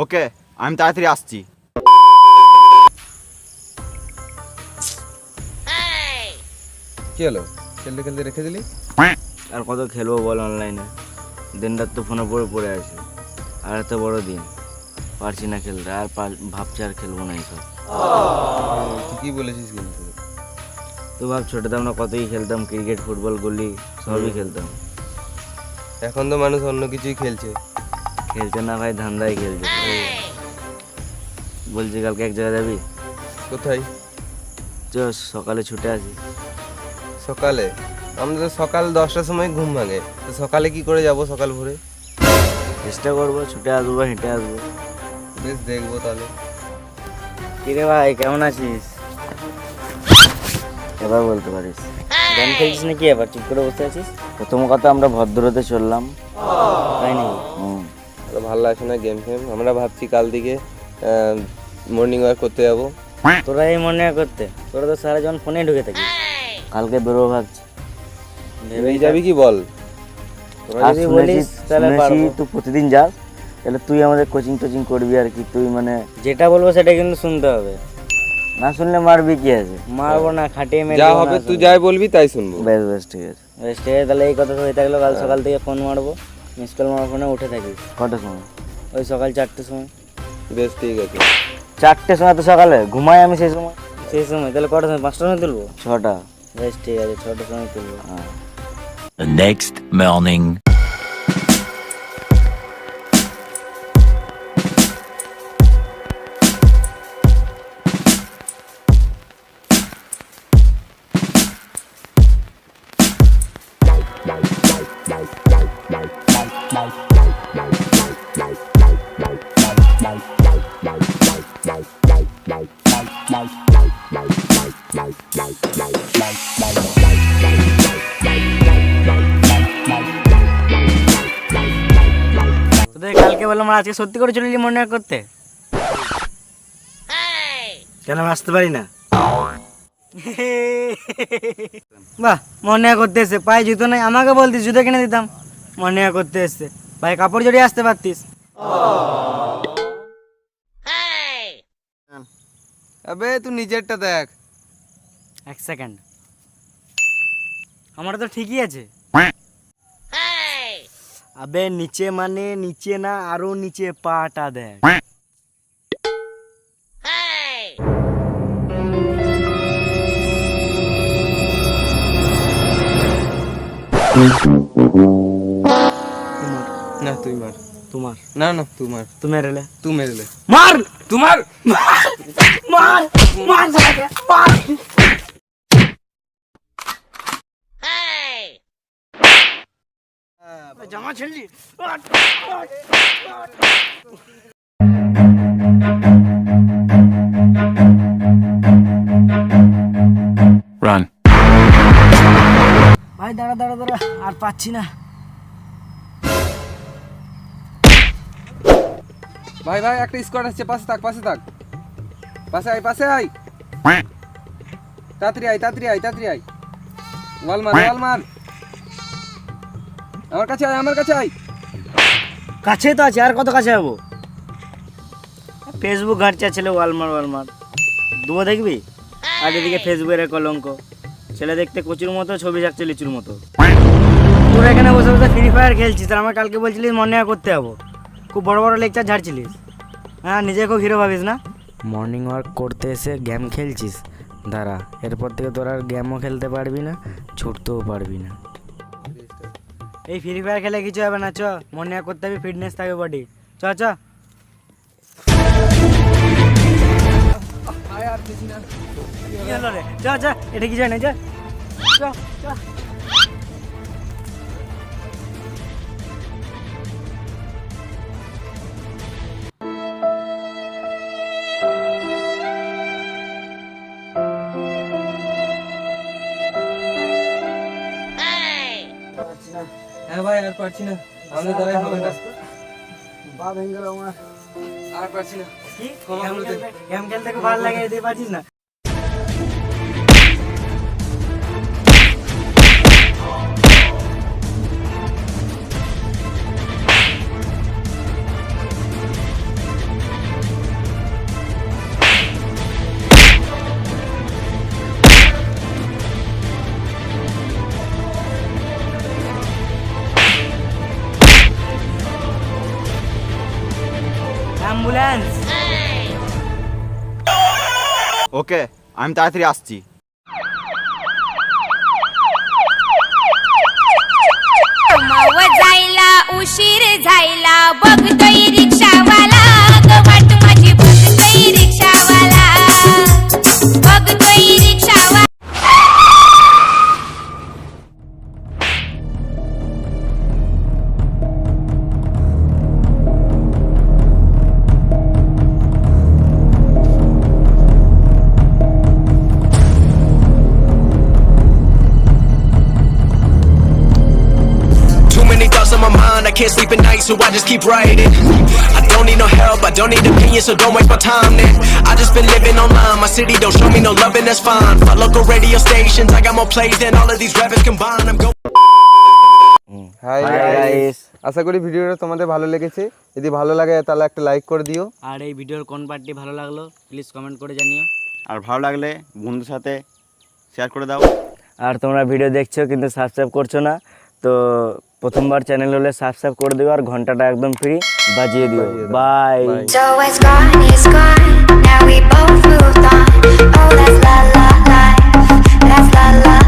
ওকে আমি তাড়াতাড়ি আসছি। কি হলো? খেলতে খেলতে রেখে দিলি? আর কত খেলব বল অনলাইনে দিন রাত তো ফোনে পড়ে পড়ে আছে। আর এত বড় দিন। পারছি না খেলতে আর পার- ভাবছি আর খেলব না এইসব। ঠিকই বলেছিস কিন্তু। তো ভাব ছোটোতে আমরা কতই খেলতাম ক্রিকেট ফুটবল গুলি সবই খেলতাম। এখন তো মানুষ অন্য কিছুই খেলছে। খেলতে না ভাই ধান্দাই খেলছে। বলছি কালকে এক জায়গায় যাবি? কোথায়? চ সকালে ছুটে আসি। সকালে? আমরা তো সকাল দশটার সময় ঘুম ভাঙে। তো সকালে কি করে যাব সকাল ভোরে? চেষ্টা করব ছুটে আসব হেঁটে আসব। বেশ দেখব তাহলে। কিরে ভাই কেমন আছিস? এবার বলতে পারিস। গেম খেলছিস নাকি? এবার চুপ করে বসে আছিস? প্রথম কথা আমরা ভদ্রতে চললাম। তাই নাকি? হুম। তো ভালো লাগছে না গেম ফেম। আমরা ভাবছি কাল দিকে মর্নিং ওয়াক করতে যাব। তোরা এই মনে হয় করতে তোরা তো সারা যখন ফোনে ঢুকে থাকিস। কালকে বেরোবো ভাবছি। ভেবেই যাবি কি বল? তোরা যদি বলিস তাহলে তুই প্রতিদিন যাস তাহলে তুই আমাদের কোচিং টোচিং করবি আর কি তুই মানে যেটা বলব সেটা কিন্তু শুনতে হবে। না শুনলে মারবি কি আছে? মারবো না খাটিয়ে মেরে যা হবে তুই যাই বলবি তাই শুনব। বেশ বেশ ঠিক আছে। বেশ ঠিক আছে তাহলে এই কথা হয়ে থাকল কাল সকাল থেকে ফোন মারবো। মিস কল মারার ফোনে উঠে থাকিস কটার সময়? ওই সকাল চারটের সময়। বেশ ঠিক আছে। চারটের সময় তো সকালে। ঘুমাই আমি সেই সময়। সেই সময় তাহলে কটার সময়? পাঁচটার সময় তুলবো? ছটা। বেশ ঠিক আছে ছটার সময় তুলবো। হ্যাঁ। The next বললাম আজকে সত্যি করে চলে মনে হয় করতে? কেন আমি আসতে পারি না? বাহ মনে করতে এসে পায়ে জুতো নাই আমাকে বলতিস জুতো কিনে দিতাম। মনে করতে এসছে। ভাই কাপড় জড়িয়ে আসতে পারতিস। আবে তুই নিজেরটা দেখ। এক সেকেন্ড। আমার তো ঠিকই আছে। আবে নিচে মানে নিচে না আরও নিচে পাটা দেখ না তুই মার তোমার। না না তুই মার তুমি রেলে তুই মেরে! দে মার! মার! মার! মার! শালাকে, মার জামা ছেড়লি Run. ভাই দাঁড়া দাঁড়া দাঁড়া আর পাচ্ছি না ভাই ভাই একটা স্কোয়াড আসছে পাশে থাক পাশে থাক। পাশে আয় পাশে আয়। তাড়াতাড়ি আয় তাড়াতাড়ি আয় তাড়াতাড়ি আয়। ওয়াল মার ওয়াল মার আমার কাছে আয় আমার কাছে আয়। কাছে তো আছে আর কত কাছে যাব ফেসবুক ঘাটছে ছেলে ওয়ালমার ওয়ালমার দুবো দেখবি? আর এদিকে ফেসবুকের কলঙ্ক। ছেলে দেখতে কচুর মতো ছবি যাচ্ছে লিচুর মতো। তোর এখানে বসে বসে ফ্রি ফায়ার খেলছিস আর আমার কালকে বলছিলিস মনে হয় করতে যাব। খুব বড় বড় লেকচার ঝাড়ছিলিস হ্যাঁ নিজে খুব হিরো ভাবিস না? মর্নিং ওয়াক করতে এসে গেম খেলছিস? দাঁড়া এরপর থেকে তোর আর গেমও খেলতে পারবি না ছুটতেও পারবি না। এই ফ্রি ফায়ার খেলে কিছু হবে না চ। মনে করতে হবে ফিটনেস থাকবে বডি চ চ। চ চ। এটা কিছু হয় না চ। চ চ। আর পারছি না। আমাদের দ্বারাই হবে না। বা ভেঙ্গে আমার। আর পারছি না। কি? দে। খেলতে খুব ভালো লাগে দিতে পারছিস না? অ্যাম্বুলেন্স ওকে আমি তাড়াতাড়ি আসছি माव जायला उशीर झायला बघतोय रिक्षावाला Mind, I can't sleep at night, so I just keep writing. I don't need no help, I don't need opinions, so don't waste my time then. I just been living online, my city don't show me no love, and that's fine. Fuck local radio stations, I got more plays than all of these rappers combined. I'm going. Hi guys আশা করি ভিডিওটা তোমাদের ভালো লেগেছে যদি ভালো লাগে তাহলে একটা লাইক করে দিও আর এই ভিডিওর কোন পার্টটি ভালো লাগল প্লিজ কমেন্ট করে জানিও আর ভালো লাগলে বন্ধুর সাথে শেয়ার করে দাও আর তোমরা ভিডিও দেখছ কিন্তু সাবস্ক্রাইব করছ না তো প্রথমবার চ্যানেল হলে সাবস্ক্রাইব করে দিও আর ঘন্টাটা একদম ফ্রি বাজিয়ে দিও bye So what's gone is gone. Now we both moved on. Oh, that's la la life. That's la la